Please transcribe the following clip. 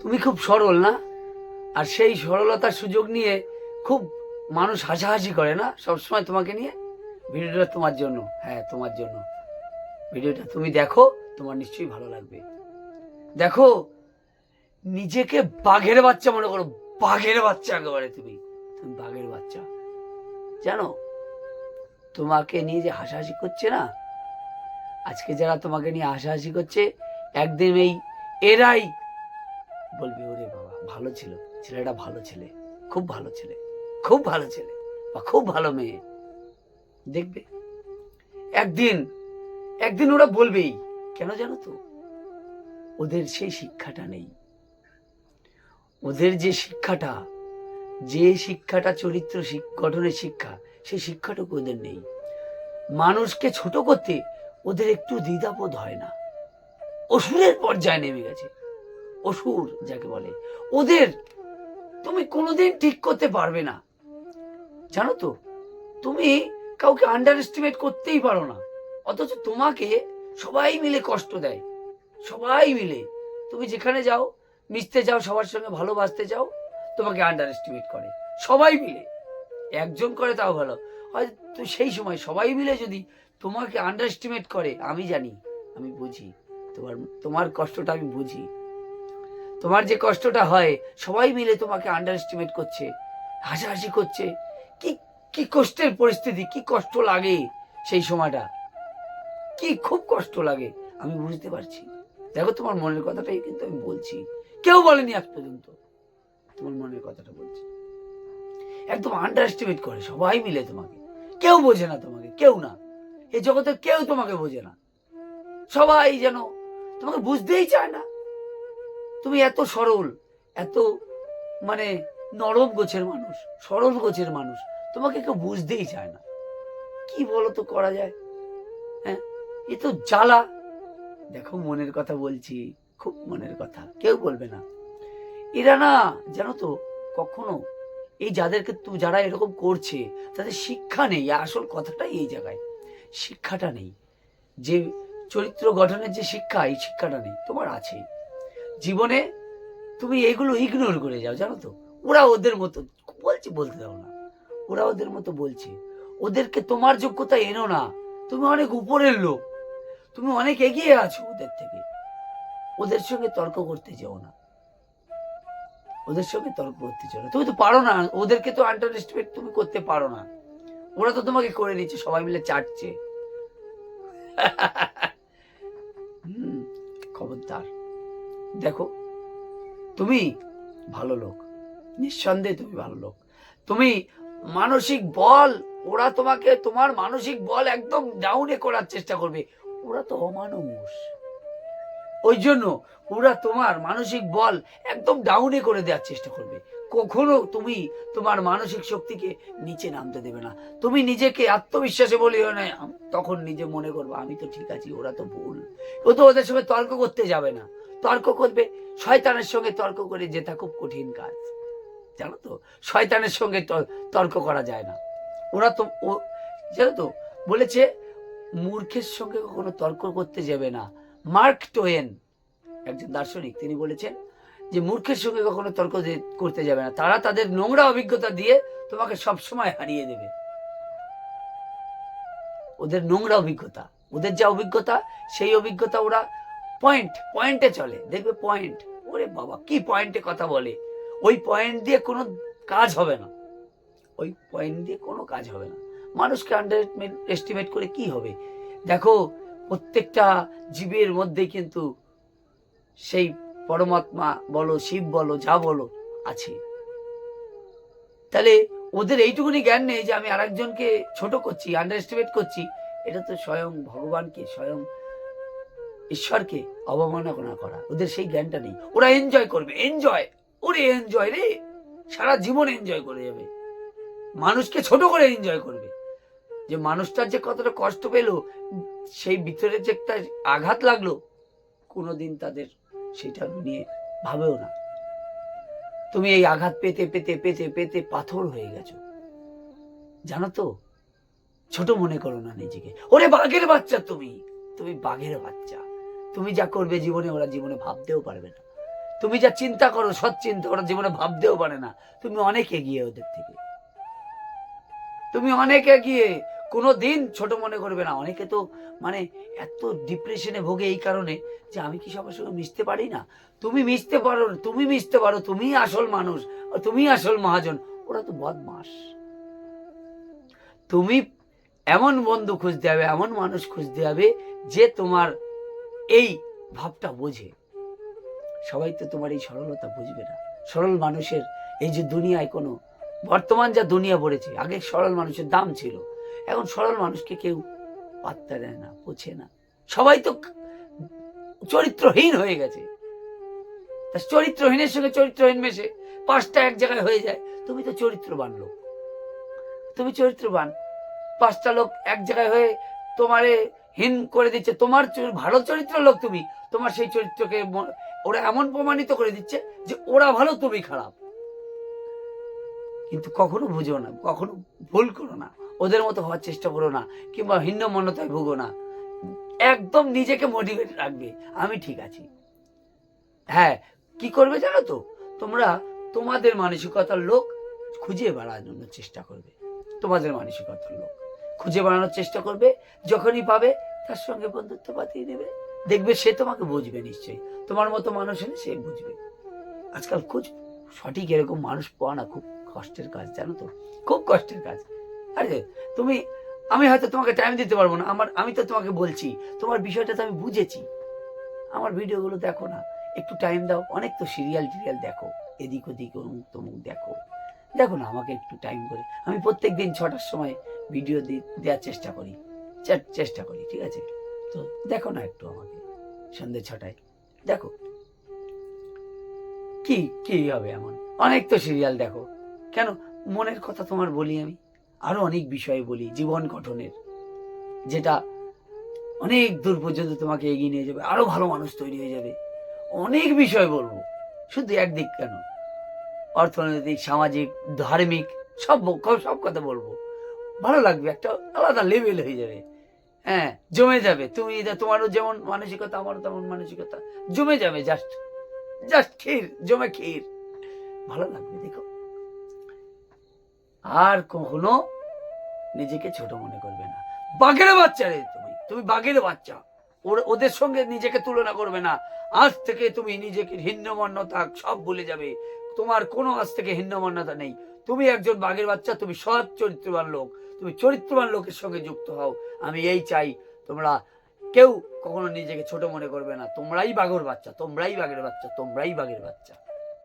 তুমি খুব সরল না? আর সেই সরলতার সুযোগ নিয়ে খুব মানুষ হাসাহাসি করে না সবসময় তোমাকে নিয়ে? ভিডিওটা তোমার জন্য। হ্যাঁ তোমার জন্য। ভিডিওটা তুমি দেখো, তোমার নিশ্চয়ই ভালো লাগবে। দেখো, নিজেকে বাঘের বাচ্চা মনে করো। বাঘের বাচ্চা একেবারে তুমি। তুমি বাঘের বাচ্চা। জানো, তোমাকে নিয়ে যে হাসাহাসি করছে না? আজকে যারা তোমাকে নিয়ে হাসাহাসি করছে, একদিন এই এরাই বলবি, ওরে বাবা, ভালো ছিল, ছেলেটা ভালো ছেলে, খুব ভালো ছেলে, খুব ভালো ছেলে, বা খুব ভালো মেয়ে। দেখবে? একদিন একদিন ওরা বলবেই, কেন জানো তো? ওদের সেই শিক্ষাটা নেই। ওদের যে শিক্ষাটা যে শিক্ষাটা চরিত্র গঠনের শিক্ষা, সেই শিক্ষাটুকু ওদের নেই। মানুষকে ছোট করতে ওদের একটু দ্বিধাবোধ হয় না। অসুরের পর্যায়ে নেমে গেছে। অসুর যাকে বলে। ওদের তুমি কোনোদিন ঠিক করতে পারবে না। জানো তো, তুমি কাউকে আন্ডার এস্টিমেট করতেই পারো না। অথচ তোমাকে সবাই মিলে কষ্ট দেয়। সবাই মিলে। তুমি যেখানে যাও, মিশতে যাও, সবার সঙ্গে ভালোবাসতে যাও, তোমাকে আন্ডার এস্টিমেট করে। সবাই মিলে। একজন করে তাও ভালো। হয়তো সেই সময় সবাই মিলে যদি তোমাকে আন্ডার এস্টিমেট করে, আমি জানি, আমি বুঝি। তোমার তোমার কষ্টটা আমি বুঝি। তোমার যে কষ্টটা হয়, সবাই মিলে তোমাকে আন্ডার এস্টিমেট করছে, হাসাহাসি করছে। কি কি কষ্টের পরিস্থিতি, কি কষ্ট লাগে সেই সময়টা। কি খুব কষ্ট লাগে, আমি বুঝতে পারছি। দেখো, তোমার মনের কথাটাই কিন্তু আমি বলছি। কেউ বলেনি আজ পর্যন্ত। তোমার মনের কথাটা বলছি। একদম আন্ডার এস্টিমেট করে, সবাই মিলে তোমাকে। কেউ বোঝে না তোমাকে, কেউ না। এই জগতে কেউ তোমাকে বোঝে না। সবাই যেন তোমাকে বুঝতেই চায় না। তুমি এত সরল, এত মানে নরম গোছের মানুষ, সরল গোছের মানুষ, তোমাকে কেউ বুঝতেই চায় না। কি বলো তো করা যায়? হ্যাঁ? এ তো জ্বালা। দেখো মনের কথা বলছি, খুব মনের কথা, কেউ বলবে না। এরা না, জানো তো, কখনো এই যাদেরকে তুমি যারা এরকম করছে, তাদের শিক্ষা নেই আসল কথাটাই এই জায়গায়, শিক্ষাটা নেই। যে চরিত্র গঠনের যে শিক্ষা, এই শিক্ষাটা নেই, তোমার আছে। জীবনে তুমি এগুলো ইগনোর করে যাও, জানো তো? ওরা ওদের মতো, বলছি, বলতে দাও না। ওরা ওদের মতো বলছে। ওদেরকে তোমার যোগ্যতা এনো না। তুমি অনেক উপরের লোক। তুমি অনেক এগিয়ে আছো ওদের থেকে। ওদের সঙ্গে তর্ক করতে যেও না। ওদের সঙ্গে তর্ক করতে চাও না। তুমি তো পারো না। ওদেরকে তো আন্ডার এস্টিমেট তুমি করতে পারো না। ওরা তো তোমাকে করে নিচ্ছে, সবাই মিলে চাটছে। খবরদার। দেখো, তুমি ভালো লোক। নিঃসন্দেহে তুমি ভালো লোক। তুমি মানসিক বল, ওরা তোমাকে তোমার মানসিক বল একদম ডাউনে করার চেষ্টা করবে। ওরা তো অমানুষ। ওই জন্য ওরা তোমার মানসিক বল একদম ডাউনে করে দেওয়ার চেষ্টা করবে। কখনো তুমি তোমার মানসিক শক্তিকে নিচে নামতে দেবে না। তুমি নিজেকে আত্মবিশ্বাসে বলিও না, তখন নিজে মনে করব, আমি তো ঠিক আছি, ওরা তো ভুল। ও তো ওদের সঙ্গে তর্ক করতে যাবে না। তর্ক করবে। শয়তানের সঙ্গে তর্ক করে জেতা খুব কঠিন কাজ। জানো তো? শয়তানের সঙ্গে তর্ক করা যায় না। ওরা তো, ও, জানো তো? বলেছে, মূর্খের সঙ্গে কখনো তর্ক করতে যাবে না। মার্ক টোয়েন, একজন দার্শনিক, তিনি বলেছেন যে, মূর্খের সঙ্গে কখনো তর্ক করতে যাবে না। তারা তাদের নোংরা অভিজ্ঞতা দিয়ে তোমাকে সব সময় হারিয়ে দেবে। ওদের নোংরা অভিজ্ঞতা, ওদের যা অভিজ্ঞতা, সেই অভিজ্ঞতা ওরা পয়েন্ট পয়েন্টে চলে। দেখবে পয়েন্ট ওরে বাবা, কি পয়েন্টে কথা বলে? ওই পয়েন্ট দিয়ে কোনো কাজ হবে না। ওই পয়েন্ট দিয়ে কোনো কাজ হবে না। মানুষকে আন্ডার এস্টিমেট করে কি হবে? দেখো, প্রত্যেকটা জীবের মধ্যে কিন্তু সেই পরমাত্মা বলো, শিব বলো, যা বলো, আছে। তাহলে ওদের এইটুকুনি জ্ঞান নেই যে আমি আরেকজনকে ছোট করছি আন্ডার এস্টিমেট করছি। এটা তো স্বয়ং ভগবানকে, স্বয়ং ঈশ্বরকে অবমাননা করা। ওদের সেই জ্ঞানটা নেই। ওরা এনজয় করবে। এনজয় ওরে এনজয় রে! সারা জীবন এনজয় করে যাবে। মানুষকে ছোট করে এনজয় করবে। যে মানুষটার যে কতটা কষ্ট পেল, সেই ভিতরে যে একটা আঘাত লাগল, কোনোদিন তাদের সেটা নিয়ে ভাবেও না। তুমি এই আঘাত পেতে পেতে পেতে পেতে পাথর হয়ে গেছো। জানো তো, ছোট মনে করো না নিজেকে। ওরে বাঘের বাচ্চা তুমি! তুমি বাঘের বাচ্চা। তুমি যা করবে জীবনে ওরা জীবনে ভাবতেও পারবে না। তুমি যা চিন্তা করো, সৎ চিন্তা ওরা জীবনে ভাবতেও পারে না। তুমি অনেক এগিয়ে ওদের থেকে। তুমি অনেক এগিয়ে কোনো দিন ছোট মনে করবে না। অনেকে তো মানে এত ডিপ্রেশনে ভোগে এই কারণে যে আমি কি সবার সঙ্গে মিশতে পারি না? তুমি মিশতে পারো, তুমি মিশতে পারো, তুমি আসল মানুষ তুমি আসল মহাজন। ওরা তো বদমাস। তুমি এমন বন্ধু খুঁজতে হবে, এমন মানুষ খুঁজতে হবে যে তোমার এই ভাবটা বোঝে। সবাই তো তোমার এই সরলতা বুঝবে না। সরল মানুষের এই যে দুনিয়ায় কোনো, বর্তমান যা দুনিয়া পড়েছে আগে সরল মানুষের দাম ছিল। এখন সরল মানুষকে কেউ পাত্তা দেয় না বোঝে না। সবাই তো চরিত্রহীন হয়ে গেছে। তা চরিত্রহীনের সঙ্গে চরিত্রহীন মেশে পাঁচটা এক জায়গায় হয়ে যায়। তুমি তো চরিত্রবান লোক। তুমি চরিত্রবান। পাঁচটা লোক এক জায়গায় হয়ে তোমারে হীন করে দিচ্ছে। তোমার ভালো চরিত্র লোক তুমি। তোমার সেই চরিত্রকে ওরা এমন প্রমাণিত করে দিচ্ছে যে ওরা ভালো, তুমি খারাপ। কিন্তু কখনো বুঝো না, কখনো ভুল করো না। ওদের মতো হওয়ার চেষ্টা করো না, কিংবা ভিন্ন মনতায় ভুগো না। একদম নিজেকে মোটিভেট রাখবে। আমি ঠিক আছি। হ্যাঁ কি করবে জানো তো? তোমরা তোমাদের মানসিকতার লোক খুঁজে বেড়ানোর চেষ্টা করবে। তোমাদের মানসিকতার লোক। খুঁজে বানানোর চেষ্টা করবে, যখনই পাবে তার সঙ্গে বন্ধুত্ব পাতিয়ে দেবে। দেখবে সে তোমাকে বুঝবে নিশ্চয়ই। তোমার মতো মানুষ হলে সে বুঝবে। আজকাল খুব সঠিক এরকম মানুষ পাওয়া না, খুব কষ্টের কাজ, জানো তো? খুব কষ্টের কাজ। আরে, তুমি, আমি হয়তো তোমাকে টাইম দিতে পারব না। আমার, আমি তো তোমাকে বলছি। তোমার বিষয়টা তো আমি বুঝেছি। আমার ভিডিওগুলো দেখো না। একটু টাইম দাও। অনেক তো সিরিয়াল টিরিয়াল দেখো। এদিক ওদিক, অমুক তমুক দেখো। দেখো না, আমাকে একটু টাইম করে। আমি প্রত্যেক দিন ছটার সময় ভিডিও দেওয়ার চেষ্টা করি। চেষ্টা করি, ঠিক আছে? তো দেখো না একটু আমাকে, সন্ধ্যে ছটায়। দেখো। কি কি হবে এমন? অনেক তো সিরিয়াল দেখো। কেন? মনের কথা তোমার বলি আমি। আরও অনেক বিষয় বলি, জীবন গঠনের। যেটা অনেক দূর পর্যন্ত তোমাকে এগিয়ে নিয়ে যাবে। আরও ভালো মানুষ তৈরি হয়ে যাবে। অনেক বিষয় বলব। শুধু একদিক কেন? অর্থনৈতিক, সামাজিক, ধার্মিক, সব সব কথা বলব। ভালো লাগবে, একটা আলাদা লেভেল হয়ে যাবে। হ্যাঁ জমে যাবে। তুমি তোমারও যেমন মানসিকতা, আমারও তেমন মানসিকতা। জমে যাবে জাস্ট জাস্ট ক্ষীর, জমে ক্ষীর। ভালো লাগবে, দেখো। আর কখনো নিজেকে ছোট মনে করবে না। বাঘের বাচ্চা রে তুমি তুমি বাঘের বাচ্চা। ওদের সঙ্গে নিজেকে তুলনা করবে না। আজ থেকে তুমি নিজেকে হিন্নমন্যতা সব ভুলে যাবে। তোমার কোনো আজ থেকে হিন্নমন্যতা নেই। তুমি একজন বাঘের বাচ্চা, তুমি সৎ চরিত্রবান লোক, তুমি চরিত্রবান লোকের সঙ্গে যুক্ত হও। আমি এই চাই, তোমরা কেউ কখনো নিজেকে ছোট মনে করবে না। তোমরাই বাঘর বাচ্চা, তোমরাই বাঘের বাচ্চা, তোমরাই বাঘের বাচ্চা।